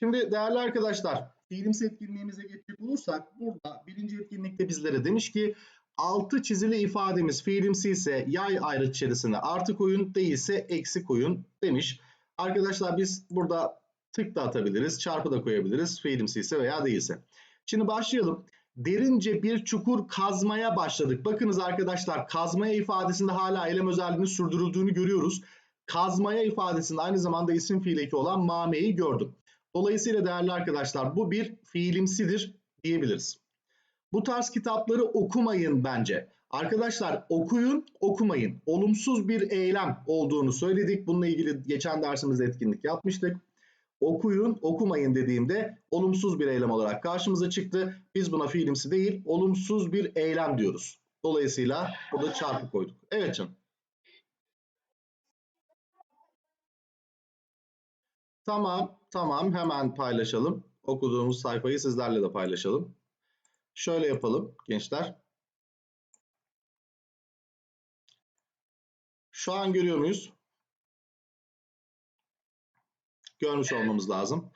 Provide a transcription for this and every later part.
Şimdi değerli arkadaşlar fiilimsi etkinliğimize geçecek olursak burada birinci etkinlikte bizlere demiş ki altı çizili ifademiz fiilimsi ise yay ayrıç içerisine artı koyun değilse eksi koyun demiş. Arkadaşlar biz burada tık da atabiliriz çarpı da koyabiliriz fiilimsi ise veya değilse. Şimdi başlayalım. Derince bir çukur kazmaya başladık. Bakınız arkadaşlar kazmaya ifadesinde hala eylem özelliğini sürdürüldüğünü görüyoruz. Kazmaya ifadesinde aynı zamanda isim fiil eki olan mameyi gördüm. Dolayısıyla değerli arkadaşlar bu bir fiilimsidir diyebiliriz. Bu tarz kitapları okumayın bence. Arkadaşlar okuyun, okumayın. Olumsuz bir eylem olduğunu söyledik. Bununla ilgili geçen dersimizde etkinlik yapmıştık. Okuyun, okumayın dediğimde olumsuz bir eylem olarak karşımıza çıktı. Biz buna fiilimsi değil, olumsuz bir eylem diyoruz. Dolayısıyla burada çarpı koyduk. Evet canım. Tamam, tamam. Hemen paylaşalım. Okuduğumuz sayfayı sizlerle de paylaşalım. Şöyle yapalım gençler. Şu an görüyor muyuz? Görmüş olmamız lazım.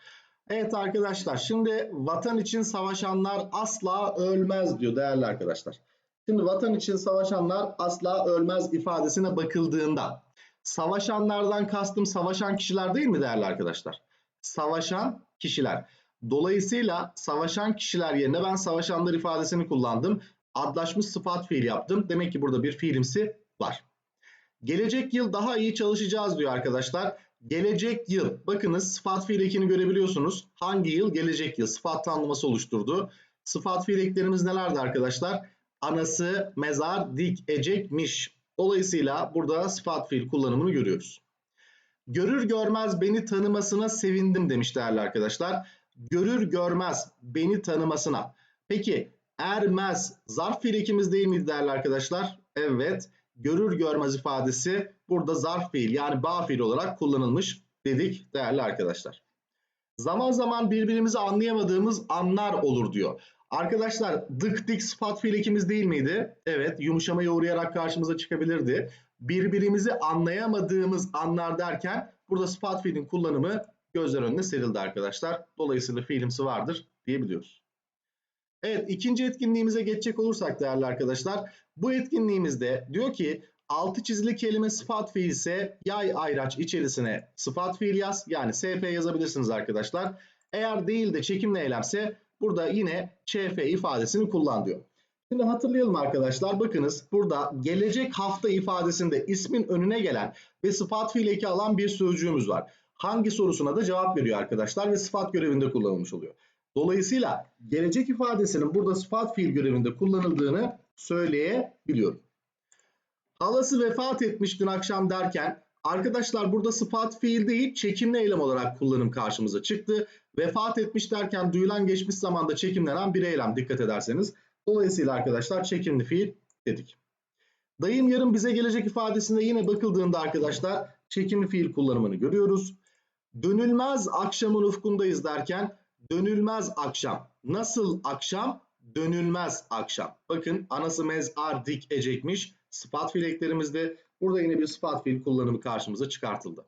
Evet arkadaşlar şimdi vatan için savaşanlar asla ölmez diyor değerli arkadaşlar. Şimdi vatan için savaşanlar asla ölmez ifadesine bakıldığında savaşanlardan kastım savaşan kişiler değil mi değerli arkadaşlar? Savaşan kişiler. Dolayısıyla savaşan kişiler yerine ben savaşanlar ifadesini kullandım. Adlaşmış sıfat fiil yaptım. Demek ki burada bir fiilimsi var. Gelecek yıl daha iyi çalışacağız diyor arkadaşlar. Gelecek yıl. Bakınız sıfat fiil ekini görebiliyorsunuz. Hangi yıl? Gelecek yıl. Sıfat tanımlaması oluşturdu. Sıfat fiil eklerimiz nelerdi arkadaşlar? Anası, mezar, dik, ecekmiş. Dolayısıyla burada sıfat fiil kullanımını görüyoruz. Görür görmez beni tanımasına sevindim demiş değerli arkadaşlar. Görür görmez beni tanımasına. Peki ermez zarf fiil ekimiz değil miydi değerli arkadaşlar? Evet. Görür görmez ifadesi burada zarf fiil yani bağ fiil olarak kullanılmış dedik değerli arkadaşlar. Zaman zaman birbirimizi anlayamadığımız anlar olur diyor. Arkadaşlar dık dik sıfat fiil ekimiz değil miydi? Evet yumuşamaya uğrayarak karşımıza çıkabilirdi. Birbirimizi anlayamadığımız anlar derken burada sıfat fiilin kullanımı gözler önüne serildi arkadaşlar. Dolayısıyla fiilimsi vardır diyebiliyoruz. Evet ikinci etkinliğimize geçecek olursak değerli arkadaşlar. Bu etkinliğimizde diyor ki altı çizili kelime sıfat fiil ise yay ayraç içerisine sıfat fiil yaz. Yani SP yazabilirsiniz arkadaşlar. Eğer değil de çekimli eylemse burada yine ÇF ifadesini kullan diyor. Şimdi hatırlayalım arkadaşlar. Bakınız burada gelecek hafta ifadesinde ismin önüne gelen ve sıfat fiil eki alan bir sözcüğümüz var. Hangi sorusuna da cevap veriyor arkadaşlar ve sıfat görevinde kullanılmış oluyor. Dolayısıyla gelecek ifadesinin burada sıfat fiil görevinde kullanıldığını söyleyebiliyorum. Halası vefat etmiş dün akşam derken arkadaşlar burada sıfat fiil değil çekimli eylem olarak kullanım karşımıza çıktı. Vefat etmiş derken duyulan geçmiş zamanda çekimlenen bir eylem dikkat ederseniz. Dolayısıyla arkadaşlar çekimli fiil dedik. Dayım yarın bize gelecek ifadesinde yine bakıldığında arkadaşlar çekimli fiil kullanımını görüyoruz. Dönülmez akşamın ufkundayız derken dönülmez akşam. Nasıl akşam? Dönülmez akşam. Bakın anası mezar dik ecekmiş. Sıfat fiil eklerimizde burada yine bir sıfat fiil kullanımı karşımıza çıkartıldı.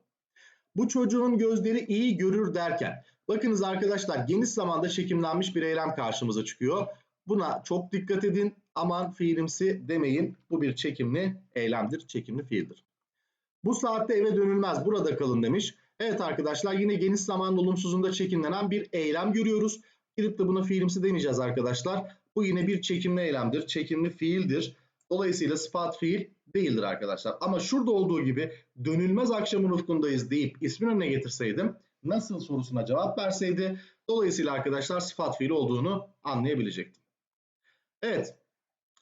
Bu çocuğun gözleri iyi görür derken bakınız arkadaşlar geniş zamanda çekimlenmiş bir eylem karşımıza çıkıyor. Buna çok dikkat edin. Aman fiilimsi demeyin. Bu bir çekimli eylemdir. Çekimli fiildir. Bu saatte eve dönülmez. Burada kalın demiş. Evet arkadaşlar yine geniş zaman olumsuzunda çekimlenen bir eylem görüyoruz. Gidip de buna fiilimsi demeyeceğiz arkadaşlar. Bu yine bir çekimli eylemdir. Çekimli fiildir. Dolayısıyla sıfat fiil değildir arkadaşlar. Ama şurada olduğu gibi dönülmez akşamın ufkundayız deyip ismin önüne getirseydim nasıl sorusuna cevap verseydi dolayısıyla arkadaşlar sıfat fiil olduğunu anlayabilecektim. Evet.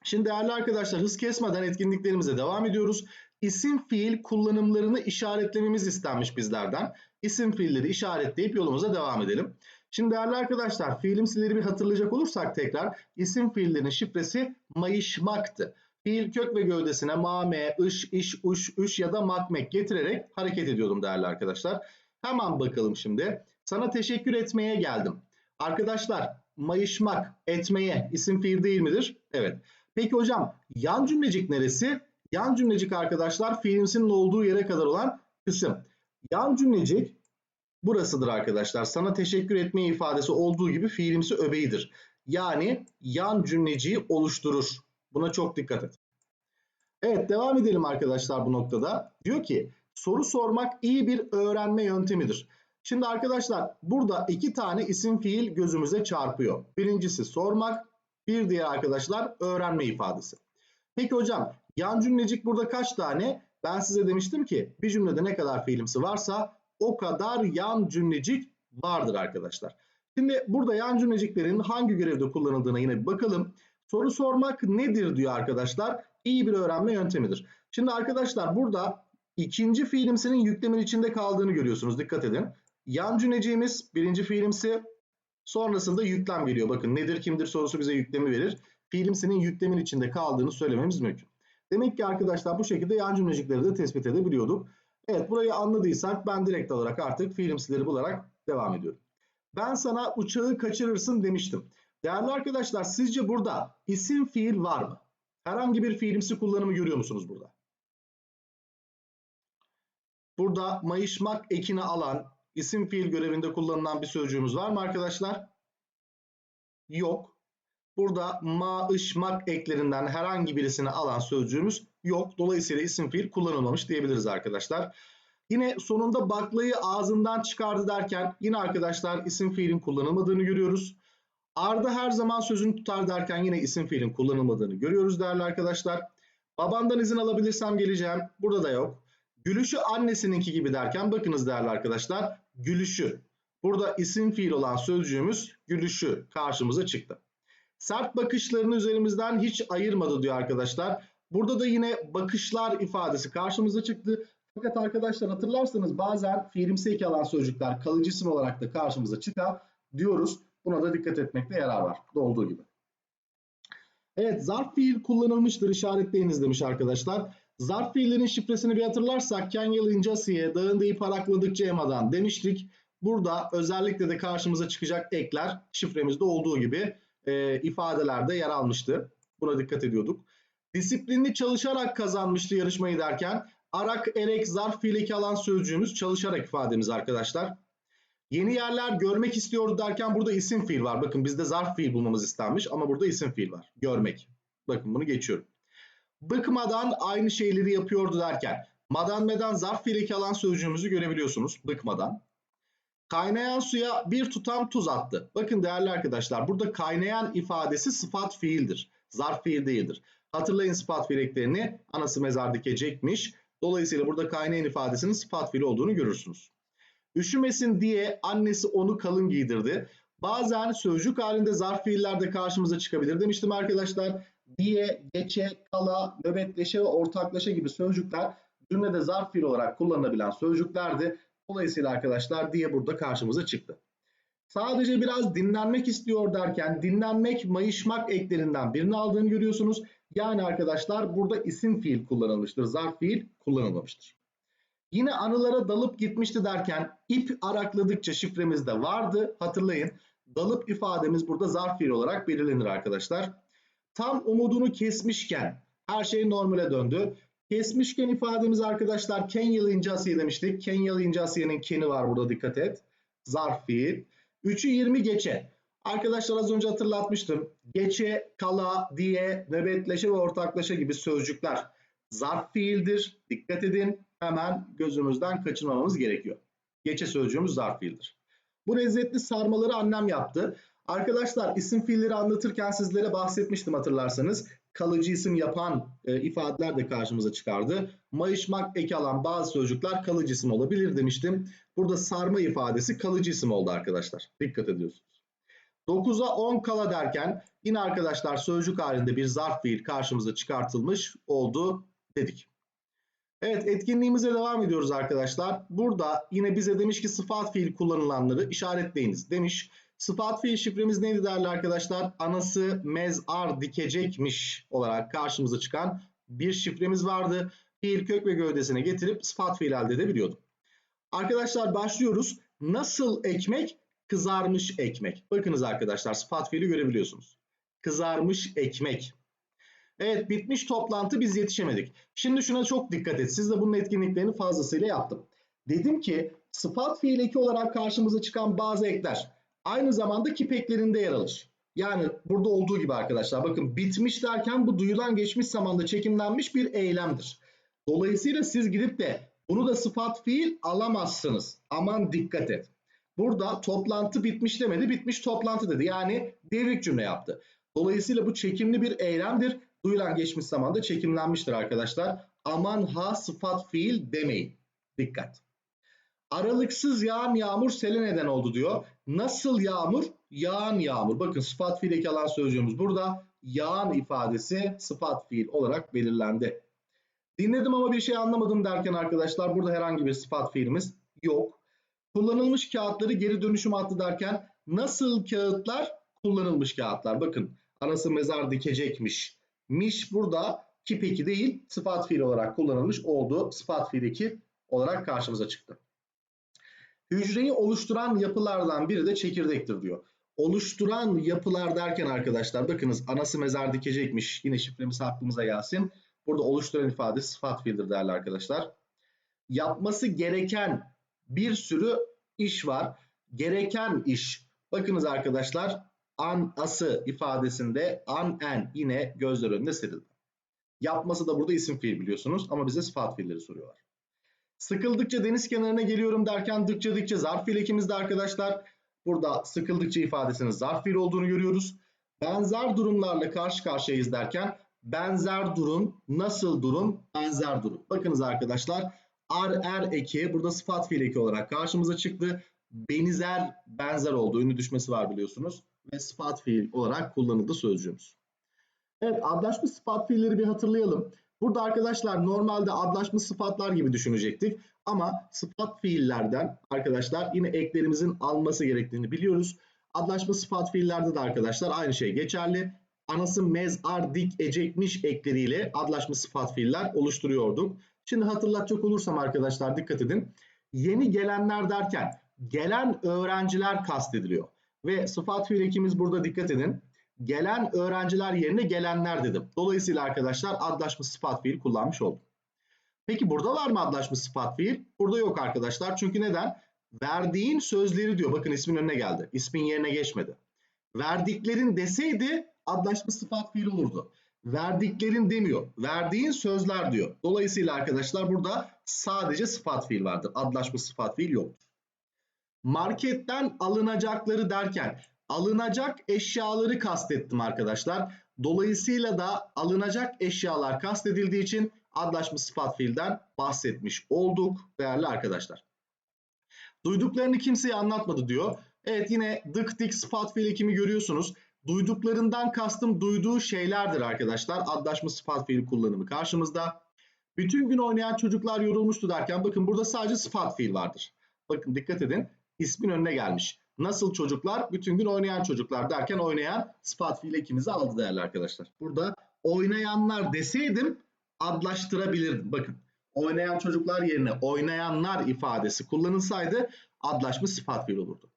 Şimdi değerli arkadaşlar hız kesmeden etkinliklerimize devam ediyoruz. İsim fiil kullanımlarını işaretlememiz istenmiş bizlerden. İsim fiilleri işaretleyip yolumuza devam edelim. Şimdi değerli arkadaşlar fiilimsileri bir hatırlayacak olursak tekrar isim fiillerin şifresi mayışmaktı. Fiil kök ve gövdesine mame, ış, iş, uş, üş ya da makmek getirerek hareket ediyordum değerli arkadaşlar. Hemen bakalım şimdi. Sana teşekkür etmeye geldim. Arkadaşlar mayışmak, etmeye isim fiil değil midir? Evet. Peki hocam yan cümlecik neresi? Yan cümlecik arkadaşlar fiilimsinin olduğu yere kadar olan kısım. Yan cümlecik burasıdır arkadaşlar. Sana teşekkür etme ifadesi olduğu gibi fiilimsi öbeğidir. Yani yan cümleciyi oluşturur. Buna çok dikkat et. Evet devam edelim arkadaşlar bu noktada. Diyor ki soru sormak iyi bir öğrenme yöntemidir. Şimdi arkadaşlar burada iki tane isim fiil gözümüze çarpıyor. Birincisi sormak, bir diğer arkadaşlar öğrenme ifadesi. Peki hocam yan cümlecik burada kaç tane? Ben size demiştim ki bir cümlede ne kadar fiilimsi varsa o kadar yan cümlecik vardır arkadaşlar. Şimdi burada yan cümleciklerin hangi görevde kullanıldığına yine bir bakalım. Soru sormak nedir diyor arkadaşlar? İyi bir öğrenme yöntemidir. Şimdi arkadaşlar burada ikinci fiilimsinin yüklemin içinde kaldığını görüyorsunuz. Dikkat edin. Yan cümleciğimiz birinci fiilimsi sonrasında yüklem geliyor. Bakın nedir kimdir sorusu bize yüklemi verir. Fiilimsinin yüklemin içinde kaldığını söylememiz mümkün. Demek ki arkadaşlar bu şekilde yan cümlecikleri de tespit edebiliyorduk. Evet burayı anladıysak ben direkt olarak artık fiilimsileri bularak devam ediyorum. Ben sana uçağı kaçırırsın demiştim. Değerli arkadaşlar sizce burada isim fiil var mı? Herhangi bir fiilimsi kullanımı görüyor musunuz burada? Burada mayışmak ekini alan isim fiil görevinde kullanılan bir sözcüğümüz var mı arkadaşlar? Yok. Burada ma, mak eklerinden herhangi birisini alan sözcüğümüz yok. Dolayısıyla isim fiil kullanılmamış diyebiliriz arkadaşlar. Yine sonunda baklayı ağzından çıkardı derken yine arkadaşlar isim fiilin kullanılmadığını görüyoruz. Arda her zaman sözünü tutar derken yine isim fiilin kullanılmadığını görüyoruz değerli arkadaşlar. Babandan izin alabilirsem geleceğim. Burada da yok. Gülüşü annesininki gibi derken bakınız değerli arkadaşlar. Gülüşü. Burada isim fiil olan sözcüğümüz gülüşü karşımıza çıktı. Sert bakışlarını üzerimizden hiç ayırmadı diyor arkadaşlar. Burada da yine bakışlar ifadesi karşımıza çıktı. Fakat arkadaşlar hatırlarsanız bazen fiilimsi eki alan sözcükler kalıcı isim olarak da karşımıza çıkar diyoruz. Buna da dikkat etmekte yarar var. Burada olduğu gibi. Evet zarf fiil kullanılmıştır işaretleyiniz demiş arkadaşlar. Zarf fiillerin şifresini bir hatırlarsak Kenyal incasiye dağında ip arakladıkça emadan demiştik. Burada özellikle de karşımıza çıkacak ekler şifremizde olduğu gibi e, ifadelerde yer almıştı. Buna dikkat ediyorduk. Disiplinli çalışarak kazanmıştı yarışmayı derken arak, erek, zarf fiildeki alan sözcüğümüz çalışarak ifademiz arkadaşlar. Yeni yerler görmek istiyordu derken burada isim fiil var. Bakın bizde zarf fiil bulmamız istenmiş ama burada isim fiil var. Görmek. Bakın bunu geçiyorum. Bıkmadan aynı şeyleri yapıyordu derken madan meden zarf fiildeki alan sözcüğümüzü görebiliyorsunuz. Bıkmadan. Kaynayan suya bir tutam tuz attı. Bakın değerli arkadaşlar burada kaynayan ifadesi sıfat fiildir. Zarf fiil değildir. Hatırlayın sıfat fiil eklerini anası mezar dikecekmiş. Dolayısıyla burada kaynayan ifadesinin sıfat fiil olduğunu görürsünüz. Üşümesin diye annesi onu kalın giydirdi. Bazen sözcük halinde zarf fiiller de karşımıza çıkabilir demiştim arkadaşlar. Diye, geçe, kala, nöbetleşe ve ortaklaşa gibi sözcükler cümlede zarf fiil olarak kullanılabilen sözcüklerdi. Dolayısıyla arkadaşlar diye burada karşımıza çıktı. Sadece biraz dinlenmek istiyor derken dinlenmek, mayışmak eklerinden birini aldığını görüyorsunuz. Yani arkadaşlar burada isim fiil kullanılmıştır. Zarf fiil kullanılmamıştır. Yine anılara dalıp gitmişti derken ip arakladıkça şifremizde vardı. Hatırlayın dalıp ifademiz burada zarf fiil olarak belirlenir arkadaşlar. Tam umudunu kesmişken her şey normale döndü. Kesmişken ifademiz arkadaşlar Kenyalı incasiye demiştik. Kenyalı incasiyenin keni var burada dikkat et. Zarf fiil. 3'ü 20 geçe. Arkadaşlar az önce hatırlatmıştım. Geçe, kala, diye, nöbetleşe ve ortaklaşa gibi sözcükler zarf fiildir. Dikkat edin. Hemen gözümüzden kaçırmamamız gerekiyor. Geçe sözcüğümüz zarf fiildir. Bu lezzetli sarmaları annem yaptı. Arkadaşlar isim fiilleri anlatırken sizlere bahsetmiştim hatırlarsanız. Kalıcı isim yapan e, ifadeler de karşımıza çıkardı. Mayışmak eki alan bazı sözcükler kalıcı isim olabilir demiştim. Burada sarma ifadesi kalıcı isim oldu arkadaşlar. Dikkat ediyorsunuz. 9'a 10 kala derken yine arkadaşlar sözcük halinde bir zarf fiil karşımıza çıkartılmış oldu dedik. Evet etkinliğimize devam ediyoruz arkadaşlar. Burada yine bize demiş ki sıfat fiil kullanılanları işaretleyiniz demiş. Sıfat fiil şifremiz neydi değerli arkadaşlar? Anası mezar dikecekmiş olarak karşımıza çıkan bir şifremiz vardı. Fiil kök ve gövdesine getirip sıfat fiil elde edebiliyordum. Arkadaşlar başlıyoruz. Nasıl ekmek? Kızarmış ekmek. Bakınız arkadaşlar sıfat fiili görebiliyorsunuz. Kızarmış ekmek. Evet bitmiş toplantı biz yetişemedik. Şimdi şuna çok dikkat et. Siz de bunun etkinliklerini fazlasıyla yaptım. Dedim ki sıfat fiil eki olarak karşımıza çıkan bazı ekler aynı zamanda kip eklerinde yer alır. Yani burada olduğu gibi arkadaşlar bakın bitmiş derken bu duyulan geçmiş zamanda çekimlenmiş bir eylemdir. Dolayısıyla siz gidip de bunu da sıfat fiil alamazsınız. Aman dikkat et. Burada toplantı bitmiş demedi, bitmiş toplantı dedi. Yani devrik cümle yaptı. Dolayısıyla bu çekimli bir eylemdir. Duyulan geçmiş zamanda çekimlenmiştir arkadaşlar. Aman ha sıfat fiil demeyin. Dikkat. Aralıksız yağan yağmur sele neden oldu diyor. Nasıl yağmur? Yağan yağmur. Bakın sıfat fiil eki alan sözcüğümüz burada. Yağan ifadesi sıfat fiil olarak belirlendi. Dinledim ama bir şey anlamadım derken arkadaşlar burada herhangi bir sıfat fiilimiz yok. Kullanılmış kağıtları geri dönüşüm attı derken nasıl kağıtlar? Kullanılmış kağıtlar. Bakın anası mezar dikecekmiş. Miş burada ki peki değil sıfat fiil olarak kullanılmış oldu. Sıfat fiil olarak karşımıza çıktı. Hücreyi oluşturan yapılardan biri de çekirdektir diyor. Oluşturan yapılar derken arkadaşlar bakınız anası mezar dikecekmiş. Yine şifremiz aklımıza gelsin. Burada oluşturan ifade sıfat fiildir değerli arkadaşlar. Yapması gereken bir sürü iş var. Gereken iş. Bakınız arkadaşlar an ası ifadesinde an en yine gözler önünde serildi. Yapması da burada isim fiil biliyorsunuz ama bize sıfat fiilleri soruyorlar. Sıkıldıkça deniz kenarına geliyorum derken dıkça dıkça zarf fiil ekimizde arkadaşlar. Burada sıkıldıkça ifadesinin zarf fiil olduğunu görüyoruz. Benzer durumlarla karşı karşıyayız derken benzer durum, nasıl durum, benzer durum. Bakınız arkadaşlar ar er eki burada sıfat fiil eki olarak karşımıza çıktı. Benzer, benzer olduğu ünlü düşmesi var biliyorsunuz. Ve sıfat fiil olarak kullanıldı sözcüğümüz. Evet adlaşmış sıfat fiilleri bir hatırlayalım. Burada arkadaşlar normalde adlaşmış sıfatlar gibi düşünecektik. Ama sıfat fiillerden arkadaşlar yine eklerimizin alması gerektiğini biliyoruz. Adlaşmış sıfat fiillerde de arkadaşlar aynı şey geçerli. Anası mezar dik ecekmiş ekleriyle adlaşmış sıfat fiiller oluşturuyorduk. Şimdi hatırlatacak olursam arkadaşlar dikkat edin. Yeni gelenler derken gelen öğrenciler kastediliyor. Ve sıfat fiil ekimiz burada dikkat edin gelen öğrenciler yerine gelenler dedim. Dolayısıyla arkadaşlar adlaşmış sıfat fiil kullanmış oldum. Peki burada var mı adlaşmış sıfat fiil? Burada yok arkadaşlar. Çünkü neden? Verdiğin sözleri diyor. Bakın ismin önüne geldi. İsmin yerine geçmedi. Verdiklerin deseydi adlaşmış sıfat fiil olurdu. Verdiklerin demiyor. Verdiğin sözler diyor. Dolayısıyla arkadaşlar burada sadece sıfat fiil vardır. Adlaşmış sıfat fiil yoktur. Marketten alınacakları derken alınacak eşyaları kastettim arkadaşlar. Dolayısıyla da alınacak eşyalar kastedildiği için adlaşmış sıfat fiilden bahsetmiş olduk değerli arkadaşlar. Duyduklarını kimseye anlatmadı diyor. Evet yine dık dik sıfat fiil ekimi görüyorsunuz. Duyduklarından kastım duyduğu şeylerdir arkadaşlar. Adlaşmış sıfat fiil kullanımı karşımızda. Bütün gün oynayan çocuklar yorulmuştu derken bakın burada sadece sıfat fiil vardır. Bakın dikkat edin ismin önüne gelmiş. Nasıl çocuklar? Bütün gün oynayan çocuklar derken oynayan sıfat fiil ekimizi aldı değerli arkadaşlar. Burada oynayanlar deseydim adlaştırabilirdim. Bakın oynayan çocuklar yerine oynayanlar ifadesi kullanılsaydı adlaşmış sıfat fiil olurdu.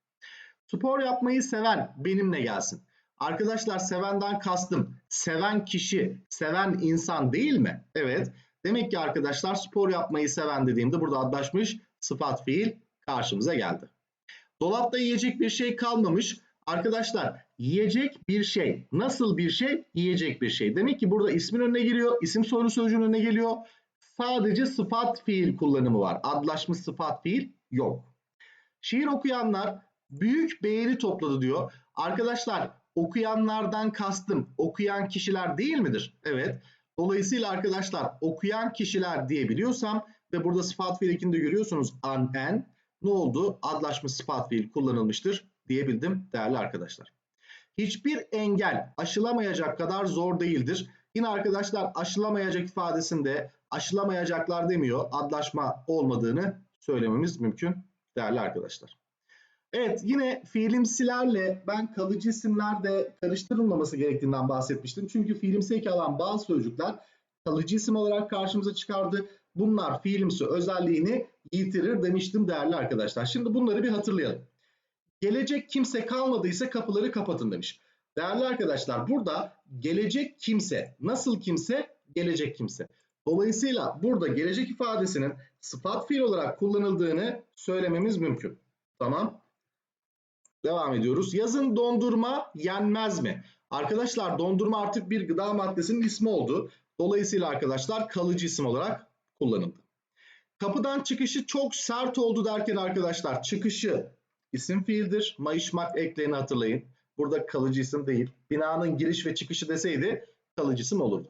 Spor yapmayı seven benimle gelsin. Arkadaşlar sevenden kastım seven kişi, seven insan değil mi? Evet. Demek ki arkadaşlar spor yapmayı seven dediğimde burada adlaşmış sıfat fiil karşımıza geldi. Dolapta yiyecek bir şey kalmamış. Arkadaşlar yiyecek bir şey. Nasıl bir şey? Yiyecek bir şey. Demek ki burada ismin önüne geliyor. İsim soru sözcüğün önüne geliyor. Sadece sıfat fiil kullanımı var. Adlaşmış sıfat fiil yok. Şiir okuyanlar büyük beğeni topladı diyor. Arkadaşlar okuyanlardan kastım okuyan kişiler değil midir? Evet. Dolayısıyla arkadaşlar okuyan kişiler diyebiliyorsam ve burada sıfat fiil ekinde görüyorsunuz an en ne oldu? Adlaşmış sıfat fiil kullanılmıştır diyebildim değerli arkadaşlar. Hiçbir engel aşılamayacak kadar zor değildir. Yine arkadaşlar aşılamayacak ifadesinde aşılamayacaklar demiyor. Adlaşma olmadığını söylememiz mümkün değerli arkadaşlar. Evet yine fiilimsilerle ben kalıcı isimlerde karıştırılmaması gerektiğinden bahsetmiştim. Çünkü fiilimsi eki alan bazı sözcükler kalıcı isim olarak karşımıza çıkardı. Bunlar fiilimsi özelliğini yitirir demiştim değerli arkadaşlar. Şimdi bunları bir hatırlayalım. Gelecek kimse kalmadıysa kapıları kapatın demiş. Değerli arkadaşlar burada gelecek kimse nasıl kimse? Gelecek kimse. Dolayısıyla burada gelecek ifadesinin sıfat fiil olarak kullanıldığını söylememiz mümkün. Tamam. Devam ediyoruz. Yazın dondurma yenmez mi? Arkadaşlar dondurma artık bir gıda maddesinin ismi oldu. Dolayısıyla arkadaşlar kalıcı isim olarak kullanıldı. Kapıdan çıkışı çok sert oldu derken arkadaşlar çıkışı isim fiildir. Mayışmak eklerini hatırlayın. Burada kalıcı isim değil. Binanın giriş ve çıkışı deseydi kalıcı isim olurdu.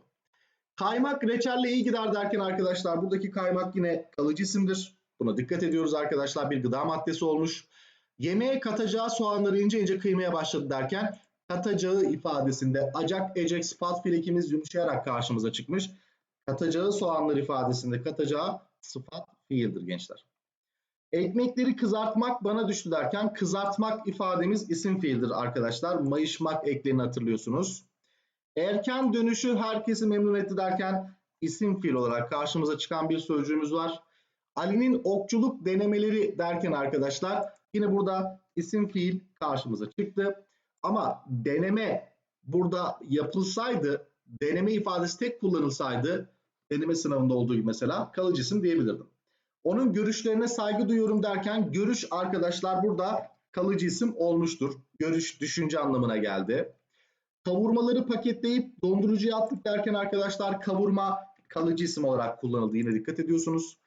Kaymak reçelle iyi gider derken arkadaşlar buradaki kaymak yine kalıcı isimdir. Buna dikkat ediyoruz arkadaşlar bir gıda maddesi olmuş. Yemeğe katacağı soğanları ince ince kıymaya başladı derken katacağı ifadesinde acak ecek sıfat fiil yumuşayarak karşımıza çıkmış. Katacağı soğanlar ifadesinde katacağı sıfat fiildir gençler. Ekmekleri kızartmak bana düştü derken kızartmak ifademiz isim fiildir arkadaşlar. Mayışmak eklerini hatırlıyorsunuz. Erken dönüşü herkesi memnun etti derken isim fiil olarak karşımıza çıkan bir sözcüğümüz var. Ali'nin okçuluk denemeleri derken arkadaşlar yine burada isim fiil karşımıza çıktı. Ama deneme burada yapılsaydı, deneme ifadesi tek kullanılsaydı, deneme sınavında olduğu gibi mesela kalıcı isim diyebilirdim. Onun görüşlerine saygı duyuyorum derken görüş arkadaşlar burada kalıcı isim olmuştur. Görüş, düşünce anlamına geldi. Kavurmaları paketleyip dondurucuya attık derken arkadaşlar kavurma kalıcı isim olarak kullanıldı. Yine dikkat ediyorsunuz.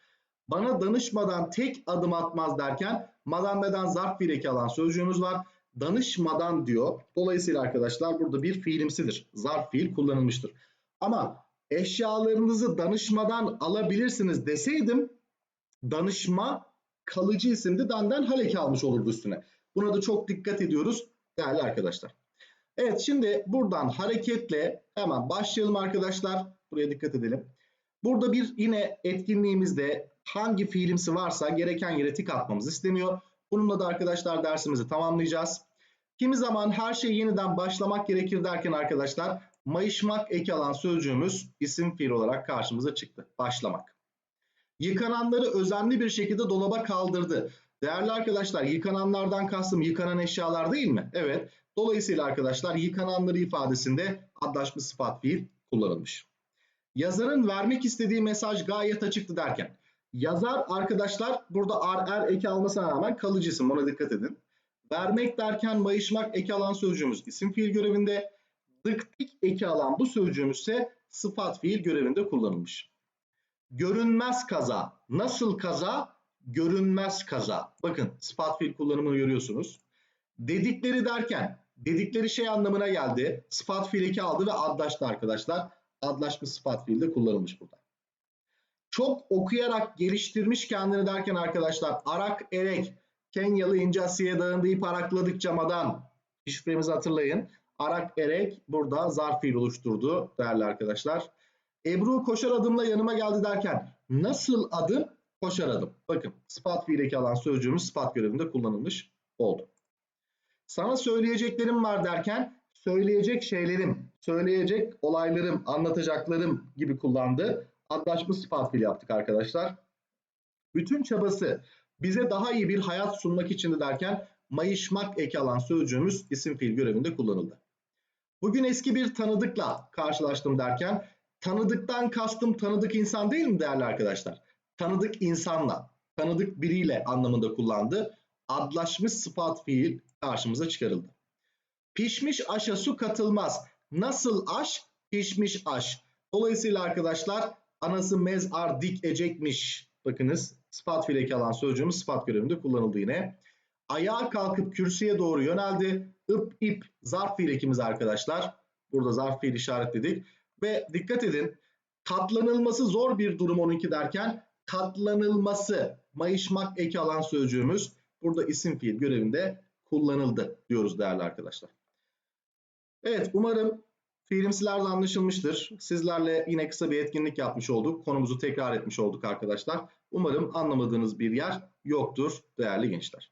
Bana danışmadan tek adım atmaz derken madameden zarf fiil eki alan sözcüğümüz var. Danışmadan diyor. Dolayısıyla arkadaşlar burada bir fiilimsidir. Zarf fiil kullanılmıştır. Ama eşyalarınızı danışmadan alabilirsiniz deseydim danışma kalıcı isimdi. Denden haleki almış olurdu üstüne. Buna da çok dikkat ediyoruz değerli arkadaşlar. Evet şimdi buradan hareketle hemen başlayalım arkadaşlar. Buraya dikkat edelim. Burada bir yine etkinliğimizde hangi fiilimsi varsa gereken yere tik atmamız isteniyor. Bununla da arkadaşlar dersimizi tamamlayacağız. Kimi zaman her şey yeniden başlamak gerekir derken arkadaşlar mayışmak eki alan sözcüğümüz isim fiil olarak karşımıza çıktı. Başlamak. Yıkananları özenli bir şekilde dolaba kaldırdı. Değerli arkadaşlar yıkananlardan kastım yıkanan eşyalar değil mi? Evet. Dolayısıyla arkadaşlar yıkananları ifadesinde adlaşmış sıfat fiil kullanılmış. Yazarın vermek istediği mesaj gayet açıktı derken. Yazar arkadaşlar burada ar er eki almasına rağmen kalıcı isim ona dikkat edin. Vermek derken mayışmak eki alan sözcüğümüz isim fiil görevinde. Dıktik eki alan bu sözcüğümüz ise sıfat fiil görevinde kullanılmış. Görünmez kaza. Nasıl kaza? Görünmez kaza. Bakın sıfat fiil kullanımını görüyorsunuz. Dedikleri derken dedikleri şey anlamına geldi. Sıfat fiil eki aldı ve adlaştı arkadaşlar. Adlaşmış sıfat fiil de kullanılmış burada. Çok okuyarak geliştirmiş kendini derken arkadaşlar arak erek Kenyalı ince Asya'ya dağın deyip arakladık camadan. Şifremizi hatırlayın. Arak erek burada zarf fiil oluşturdu değerli arkadaşlar. Ebru koşar adımla yanıma geldi derken nasıl adım? Koşar adım. Bakın sıfat fiil alan sözcüğümüz sıfat görevinde kullanılmış oldu. Sana söyleyeceklerim var derken söyleyecek şeylerim, söyleyecek olaylarım, anlatacaklarım gibi kullandı. Adlaşmış sıfat fiil yaptık arkadaşlar. Bütün çabası bize daha iyi bir hayat sunmak için derken mayışmak eki alan sözcüğümüz isim fiil görevinde kullanıldı. Bugün eski bir tanıdıkla karşılaştım derken tanıdıktan kastım tanıdık insan değil mi değerli arkadaşlar? Tanıdık insanla, tanıdık biriyle anlamında kullandı. Adlaşmış sıfat fiil karşımıza çıkarıldı. Pişmiş aşa su katılmaz. Nasıl aş? Pişmiş aş. Dolayısıyla arkadaşlar anası mezar dik ecekmiş. Bakınız sıfat fiil alan sözcüğümüz sıfat görevinde kullanıldı yine. Ayağa kalkıp kürsüye doğru yöneldi. Ip ip zarf fiil ekimiz arkadaşlar. Burada zarf fiil işaretledik. Ve dikkat edin katlanılması zor bir durum onunki derken katlanılması mayışmak eki alan sözcüğümüz burada isim fiil görevinde kullanıldı diyoruz değerli arkadaşlar. Evet umarım fiilimsiler de anlaşılmıştır. Sizlerle yine kısa bir etkinlik yapmış olduk. Konumuzu tekrar etmiş olduk arkadaşlar. Umarım anlamadığınız bir yer yoktur değerli gençler.